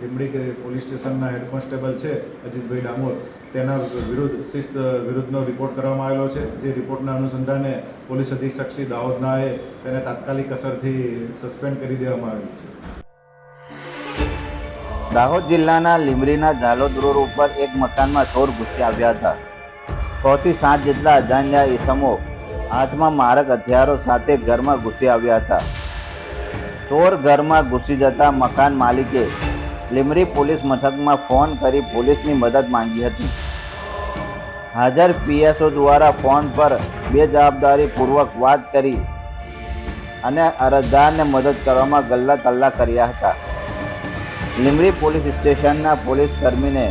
Limbdi police સ્ટેશનના head constable છે, અજીતભાઈ ડામોર, તેના વિરુદ્ધ શિસ્ત વિરુદ્ધનો રિપોર્ટ કરવામાં આવેલો છે. જે રિપોર્ટના અનુસંધાને પોલીસ અધિક્ષક શ્રી દાહોદ તેને તાત્કાલિક અસરથી સસ્પેન્ડ કરી દેવામાં આવેલ છે. દાહોદ જિલ્લાના લીમડીના ઝાલોદ રોડ ઉપર એક મકાનમાં ચોર ઘૂસી આવ્યા હતા. છથી સાત જેટલા અજાણ્યા ઈસમો હાથમાં મારક હથિયારો સાથે ઘરમાં ઘૂસી આવ્યા હતા. ચોર ઘરમાં ઘૂસી જતા મકાન માલિકે લીમડી પોલીસ મથકમાં ફોન કરી પોલીસની મદદ માંગી હતી. હાજર પીએસઓ દ્વારા ફોન પર બે જવાબદારીપૂર્વક વાત કરી અને અરજદારને મદદ કરવામાં ગલ્લા તલ્લા કર્યા હતા. લીમડી પોલીસ સ્ટેશનના પોલીસ કર્મીને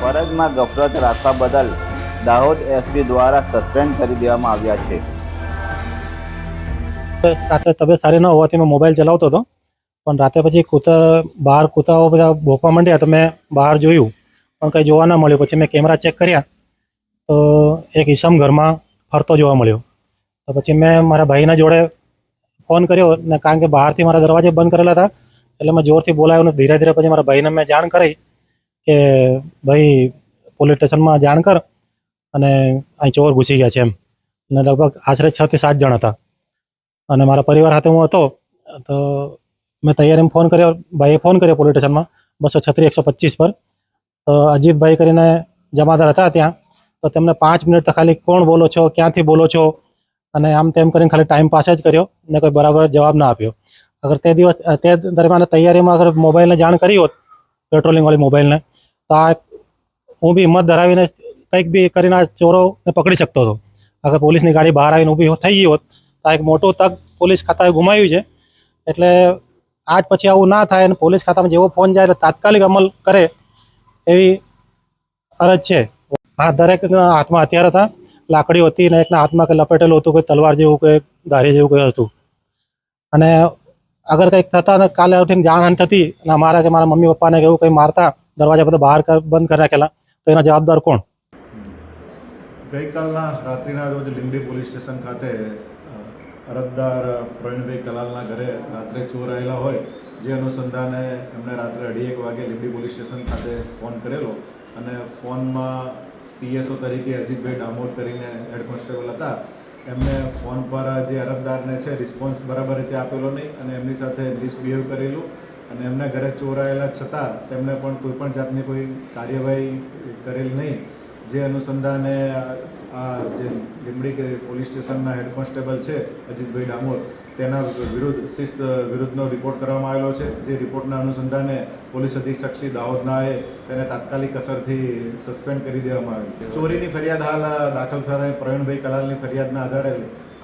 ફરજમાં ગફરત રાખવા બદલ દાહોદ એસપી દ્વારા સસ્પેન્ડ કરી દેવામાં આવ્યા છે. રાત્રે તબિયત સારી ન હોવાથી મેં મોબાઈલ ચલાવતો હતો. પણ રાત્રે પછી કૂતરા, બહાર કૂતરાઓ બધા ભોંકવા માંડ્યા તો મેં બહાર જોયું, પણ કંઈ જોવા ન મળ્યું. પછી મેં કેમેરા ચેક કર્યા તો એક ઈસમ ઘરમાં ફરતો જોવા મળ્યો. તો પછી મેં મારા ભાઈના જોડે ફોન કર્યો ને કારણ કે બહારથી મારા દરવાજે બંધ કરેલા હતા, એટલે મેં જોરથી બોલાવ્યો ને ધીરે ધીરે પછી મારા ભાઈને મેં જાણ કરી કે, ભાઈ, પોલીસ સ્ટેશનમાં જાણ કર અને અહીં ચોર ઘૂસી ગયા છે એમ. અને લગભગ આશરે છ થી સાત જણ હતા. અને મારા પરિવાર સાથે હું હતો, તો મેં તૈયારીમાં ફોન કર્યો, ભાઈએ ફોન કર્યો પોલીસ સ્ટેશનમાં બસો છત્રીસ, એકસો પચીસ પર. તો અજીતભાઈ કરીને જમાદાર હતા ત્યાં, તો તેમને પાંચ મિનિટ તો ખાલી કોણ બોલો છો, ક્યાંથી બોલો છો? અને આમ તેમ કરીને ખાલી ટાઈમ પાસ જ કર્યો, ને કોઈ બરાબર જવાબ ના આપ્યો. અગર તે દિવસ તે દરમિયાન તૈયારીમાં અગર મોબાઈલને જાણ કરી હોત પેટ્રોલિંગવાળી મોબાઈલને તો આ હું બી હિંમત ધરાવીને કંઈક બી કરીને આ ચોરોને પકડી શકતો હતો. અગર પોલીસની ગાડી બહાર આવીને ઊભી થઈ ગઈ હોત, તો એક મોટું તક પોલીસ ખાતાએ ગુમાવ્યું છે. એટલે આજ પછી આવું ના થાય અને પોલીસ ખાતામાં જેવો ફોન જાય તાત્કાલિક અમલ કરે એવી અરજ છે. આ દરેકના હાથમાં હથિયાર હતા, લાકડી હતી અને એકના હાથમાં કંઈ લપેટેલું હતું, કોઈ તલવાર જેવું કે ધારી જેવું કંઈ હતું. અને અગર કંઈક થતા કાલે ઉઠીને જાણ થતી અને મારા કે મારા મમ્મી પપ્પાને એવું કંઈ મારતા, દરવાજા બધા બહાર બંધ કરી રાખેલા તો એના જવાબદાર કોણ? ગઈકાલના રાત્રિના રોજ લીંબડી પોલીસ સ્ટેશન ખાતે અરજદાર પ્રવીણભાઈ કલાલના ઘરે રાત્રે ચોર આવેલા હોય, જે અનુસંધાને એમણે રાત્રે અઢી એક વાગે લીંબડી પોલીસ સ્ટેશન ખાતે ફોન કરેલો અને ફોનમાં પીએસઓ તરીકે અજીતભાઈ ડામોર કરીને હેડ કોન્સ્ટેબલ હતા. એમને ફોન પર જે અરજદારને છે, રિસ્પોન્સ બરાબર રીતે આપેલો નહીં અને એમની સાથે મિસબિહેવ કરેલું અને એમના ઘરે ચોરાયેલા છતાં તેમણે પણ કોઈપણ જાતની કોઈ કાર્યવાહી કરેલ નહીં. જે અનુસંધાને આ જે લીમડી પોલીસ સ્ટેશનના હેડ કોન્સ્ટેબલ છે, અજીતભાઈ ડામોર, તેના વિરુદ્ધ શિસ્ત વિરુદ્ધનો રિપોર્ટ કરવામાં આવેલો છે. જે રિપોર્ટના અનુસંધાને પોલીસ અધિક્ષક શ્રી દાહોદનાએ તેને તાત્કાલિક અસરથી સસ્પેન્ડ કરી દેવામાં આવી ચોરીની ફરિયાદ હાલ દાખલ થનારી પ્રવીણભાઈ કલાલની ફરિયાદના આધારે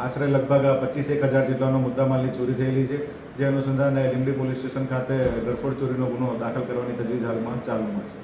આશરે લગભગ પચીસ એક હજાર જેટલાનો મુદ્દામાલની ચોરી થયેલી છે. જે અનુસંધાને લીંબડી પોલીસ સ્ટેશન ખાતે ગરફોડ ચોરીનો ગુનો દાખલ કરવાની તજવીજ હાલમાં ચાલુમાં છે.